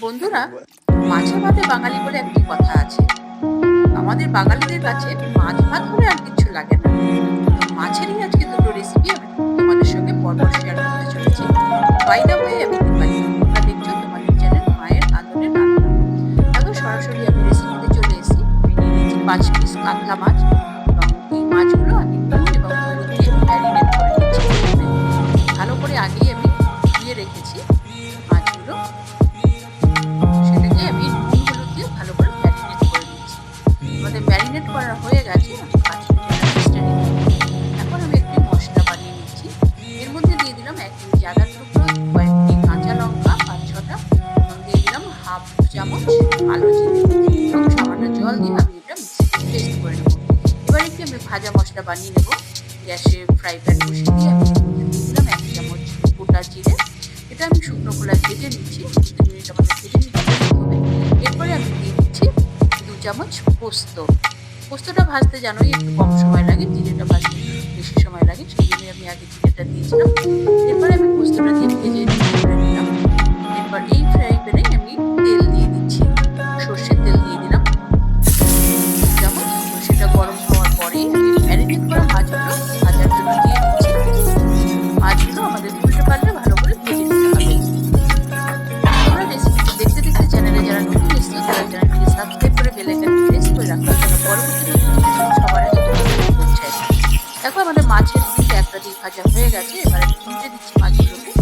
বন্ধুরা মাছে ভাতে বাঙালি বলে একটি কথা আছে। আমাদের বাঙালিদের কাছে মাছ ভাত হলে আর কিছু লাগে না। মাছেরই আজকে দুটো রেসিপি আমি তোমাদের সঙ্গে পরপর শেয়ার করতে চলেছি। বাইরে হয়ে আমি কয়েকটি কাঁচা লঙ্কা পাঁচ ছটা দিয়ে দিলাম হাফ চামচ সামান্য জল দিয়ে আমি করে নেব এবার আমি ভাজা মশলা বানিয়ে নেব গ্যাসে ফ্রাই প্যান দিলাম এক চামচ গোটা জিরে এটা আমি শুকনো খোলায় ভেজে নিচ্ছি এরপরে আমি দিয়ে দিচ্ছি দু চামচ পোস্ত পোস্তটা ভাজতে জানোই একটু কম সময় লাগে জিরেটা ভাজতে বেশি সময় লাগে সেই জন্যই আমি আগে জিরেটা দিয়েছিলাম। Thank you. মাছের দিকে একটা দিক ভাজা হয়ে গেছে, এবারে আমি দিচ্ছি মাছগুলোকে।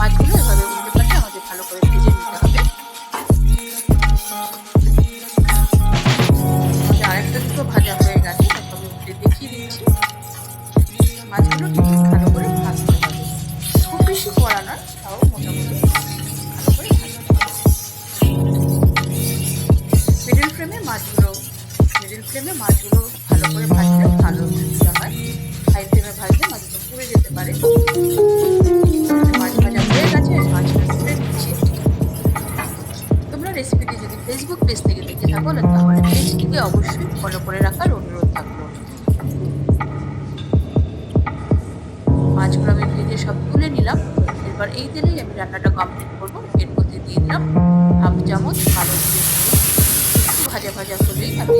মাছগুলো এভাবে উল্টে পাল্টে আমাদের ভালো করে ভেজে নিতে হবে। আরেকটা দিকও ভাজা হয়ে গেছে, তারপর উল্টে দেখিয়ে দিচ্ছি। মাছগুলো ভালো করে ভাজতে হবে। খুব বেশি কড়া নয় তাও মোটামুটি ভালো করে ভাজতে হবে। মিডিল ফ্লেমে মাছগুলো মিডিল ফ্লেমে মাছগুলো ভালো করে ভাজলে তোমরা রেসিপিটি যদি ফেসবুক পেজ থেকে দেখে থাকো, তাহলে পেজটিকে অবশ্যই ফলো করে রাখার অনুরোধ থাকল। মাছগুলো আমি ভেজে সব তুলে নিলাম। এরপর এই তেলেই আমি রান্নাটা কমপ্লিট করব। এর মধ্যে দিয়ে দিলাম হাফ চামচ জিরে একটু ভাজা ভাজা হলেই আমি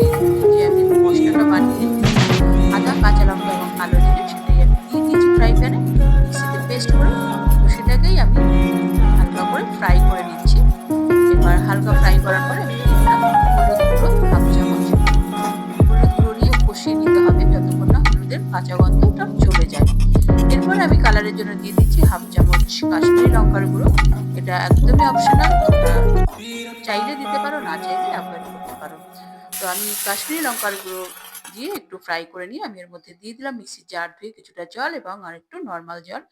কালারের জন্য দিয়ে দিচ্ছি হাফ চামচ কাশ্মীরি লঙ্কার গুঁড়ো। এটা একদমই অপশনাল তোমরা চাইলে দিতে পারো, না চাইলে অ্যাভয়েড করতে পারো। তো আমি কাশ্মীরি লঙ্কার গুঁড়ো দিয়ে একটু ফ্রাই করে নিয়ে আমি এর মধ্যে দিয়ে দিলাম মিক্সির জার ধুয়ে কিছুটা জল এবং আর একটু নর্মাল জল।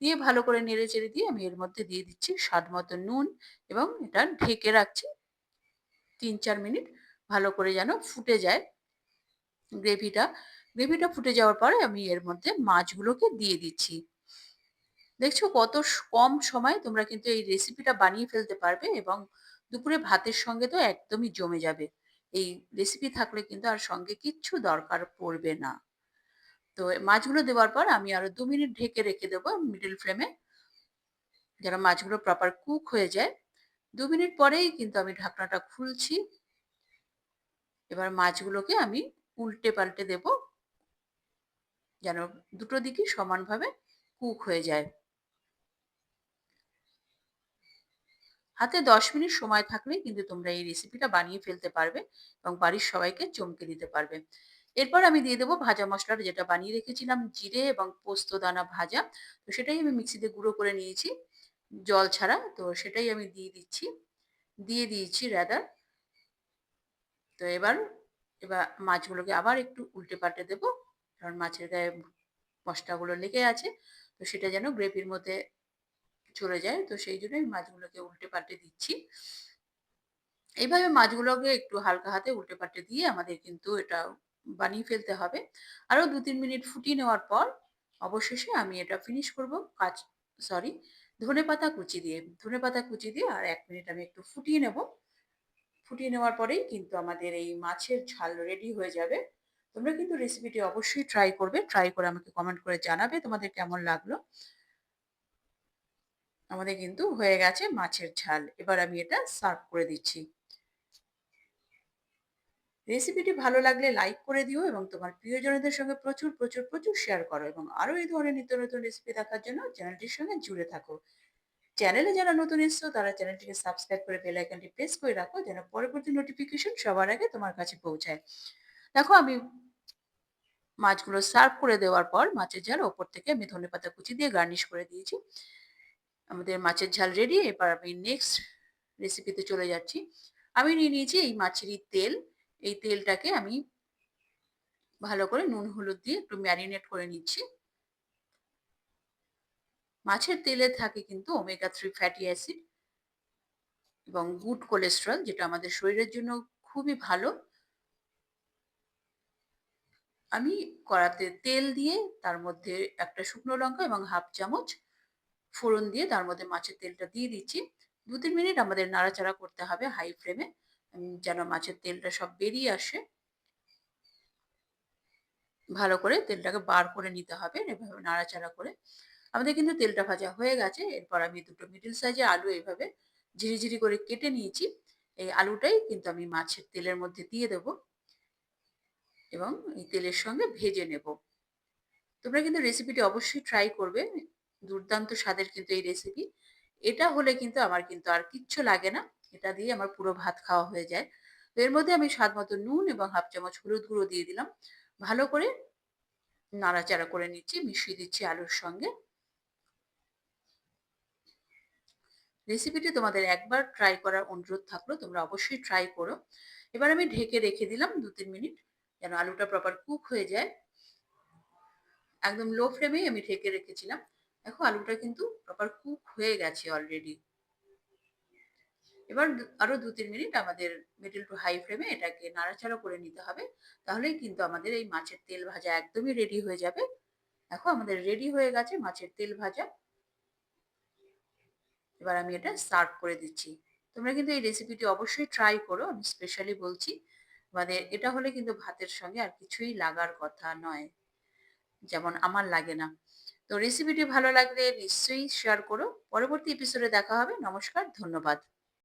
দিয়ে ভালো করে নেড়ে চেড়ে দিয়ে আমি এর মধ্যে দিয়ে দিচ্ছি স্বাদ মতো নুন এবং এটা ঢেকে রাখছি তিন চার মিনিট, ভালো করে যেন ফুটে যায় গ্রেভিটা। গ্রেভিটা ফুটে যাওয়ার পরে আমি এর মধ্যে মাছগুলোকে দিয়ে দিচ্ছি। দেখছ কত কম সময় তোমরা কিন্তু এই রেসিপিটা বানিয়ে ফেলতে পারবে এবং দুপুরে ভাতের সঙ্গে তো একদমই জমে যাবে। এই রেসিপি থাকলে কিন্তু আর সঙ্গে কিচ্ছু দরকার পড়বে না। তো মাছগুলো দেওয়ার পর আমি আরও দু মিনিট ঢেকে রেখে দেবো মিডল ফ্লেমে যেন মাছগুলো প্রপার কুক হয়ে যায়। দু মিনিট পরেই কিন্তু আমি ঢাকনাটা খুলছি। এবার মাছগুলোকে আমি উল্টে পাল্টে দেব। যেন দুটো দিকই সমানভাবে কুক হয়ে যায়। হাতে দশ মিনিট সময় থাকলেই কিন্তু তোমরা এই রেসিপিটা বানিয়ে ফেলতে পারবে এবং বাড়ির সবাইকে চমকে দিতে পারবে। এরপর আমি দিয়ে দেবো ভাজা মশলাটা যেটা বানিয়ে রেখেছিলাম, জিরে এবং পোস্ত দানা ভাজা। তো সেটাই আমি মিক্সিতে গুঁড়ো করে নিয়েছি, জল ছাড়া। তো সেটাই আমি দিয়ে দিচ্ছি, দিয়ে দিয়েছি রাদার তো এবার এবার মাছগুলোকে আবার একটু উল্টে পাল্টে দেবো, কারণ মাছের গায়ে মশলাগুলো লেগে আছে। তো সেটা যেন গ্রেভির মধ্যে চলে যায়। তো সেই জন্য আমি মাছগুলোকে উল্টে পাল্টে দিচ্ছি। এইভাবে মাছগুলোকে একটু হালকা হাতে উল্টে পাল্টে দিয়ে আমাদের কিন্তু এটা বানিয়ে ফেলতে হবে। আরও দু তিন মিনিট ফুটিয়ে নেওয়ার পর অবশেষে আমি এটা ফিনিশ করব। কাজ সরি ধনে পাতা কুচি দিয়ে। ধনে পাতা কুচি দিয়ে আর এক মিনিট আমি একটু ফুটিয়ে নেব। ফুটিয়ে নেওয়ার পরেই কিন্তু আমাদের এই মাছের ঝাল রেডি হয়ে যাবে। তোমরা কিন্তু রেসিপিটি অবশ্যই ট্রাই করবে। ট্রাই করে আমাকে কমেন্ট করে জানাবে তোমাদের কেমন লাগল। আমাদের কিন্তু হয়ে গেছে মাছের ঝাল। এবার আমি এটা সার্ভ করে দিচ্ছি। রেসিপিটি ভালো লাগলে লাইক করে দিও এবং তোমার প্রিয়জনদের সঙ্গে প্রচুর প্রচুর প্রচুর শেয়ার করো এবং আরও এই ধরনের নিত্য নতুন রেসিপি দেখার জন্য চ্যানেলটির সঙ্গে জুড়ে থাকো। চ্যানেলে যারা নতুন এসছো, তারা চ্যানেলটিকে সাবস্ক্রাইব করে বেল প্রেস করে রাখো যেন পরবর্তী নোটিফিকেশন সবার আগে তোমার কাছে পৌঁছায়। দেখো, আমি মাছগুলো সার্ভ করে দেওয়ার পর মাছের ঝাল ওপর থেকে আমি ধনেপাতা কুচি দিয়ে গার্নিশ করে দিয়েছি। আমাদের মাছের ঝাল রেডি এবার আমি নেক্সট রেসিপিতে চলে যাচ্ছি। আমি নিয়ে নিয়েছি এই মাছেরই তেল। এই তেলটাকে আমি ভালো করে নুন, হলুদ দিয়ে একটু ম্যারিনেট করে নিচ্ছি। মাছের তেলে থাকে কিন্তু ওমেগা থ্রি ফ্যাটি অ্যাসিড এবং গুড কোলেস্ট্রল যেটা আমাদের শরীরের জন্য খুবই ভালো। আমি কড়াতে তেল দিয়ে তার মধ্যে একটা শুকনো লঙ্কা এবং হাফ চামচ ফোড়ন দিয়ে তার মধ্যে মাছের তেলটা দিয়ে দিচ্ছি। দু তিন মিনিট আমাদের নাড়াচাড়া করতে হবে হাই ফ্লেমে যেন মাছের তেলটা সব বেরিয়ে আসে। ভালো করে তেলটাকে বার করে নিতে হবে এভাবে নাড়াচাড়া করে। আমাদের কিন্তু তেলটা ভাজা হয়ে গেছে, এরপর আমি দুটো মিডিল সাইজে আলু এইভাবে ঝিরিঝিরি করে কেটে নিয়েছি। এই আলুটাই কিন্তু আমি মাছের তেলের মধ্যে দিয়ে দেব এবং এই তেলের সঙ্গে ভেজে নেব। তোমরা কিন্তু রেসিপিটি অবশ্যই ট্রাই করবে। দুর্দান্ত স্বাদের কিন্তু এই রেসিপি এটা হলে কিন্তু আমার কিন্তু আর কিচ্ছু লাগে না। এটা দিয়ে আমার পুরো ভাত খাওয়া হয়ে যায়। তো এর মধ্যে আমি স্বাদ মতো নুন এবং হাফ চামচ হলুদ গুঁড়ো দিয়ে দিলাম। ভালো করে নাড়াচাড়া করে নিচ্ছি, মিশিয়ে দিচ্ছি আলুর সঙ্গে। রেসিপিটি তোমাদের একবার ট্রাই করার অনুরোধ থাকল, তোমরা অবশ্যই ট্রাই করো। এবার আমি ঢেকে রেখে দিলাম দু তিন মিনিট, যেন আলুটা প্রপার কুক হয়ে যায়। একদম লো ফ্লেমেই আমি ঢেকে রেখেছিলাম। দেখো আলুটা কিন্তু প্রপার কুক হয়ে গেছে অলরেডি এবার আরও দু, তিন মিনিট আমাদের মিডিল টু হাই ফ্লেমে এটাকে নাড়াচাড়া করে নিতে হবে, তাহলেই কিন্তু আমাদের এই মাছের তেল ভাজা একদমই রেডি হয়ে যাবে। দেখো আমাদের রেডি হয়ে গেছে মাছের তেল ভাজা। এবার আমি এটা সার্ভ করে দিচ্ছি। তোমরা কিন্তু এই রেসিপিটি অবশ্যই ট্রাই করো, আমি স্পেশালি বলছি। মানে এটা হলে কিন্তু ভাতের সঙ্গে আর কিছুই লাগার কথা নয়। যেমন আমার লাগে না। তো রেসিপিটি ভালো লাগলে নিশ্চয়ই শেয়ার করো। পরবর্তী এপিসোডে দেখা হবে। নমস্কার ধন্যবাদ।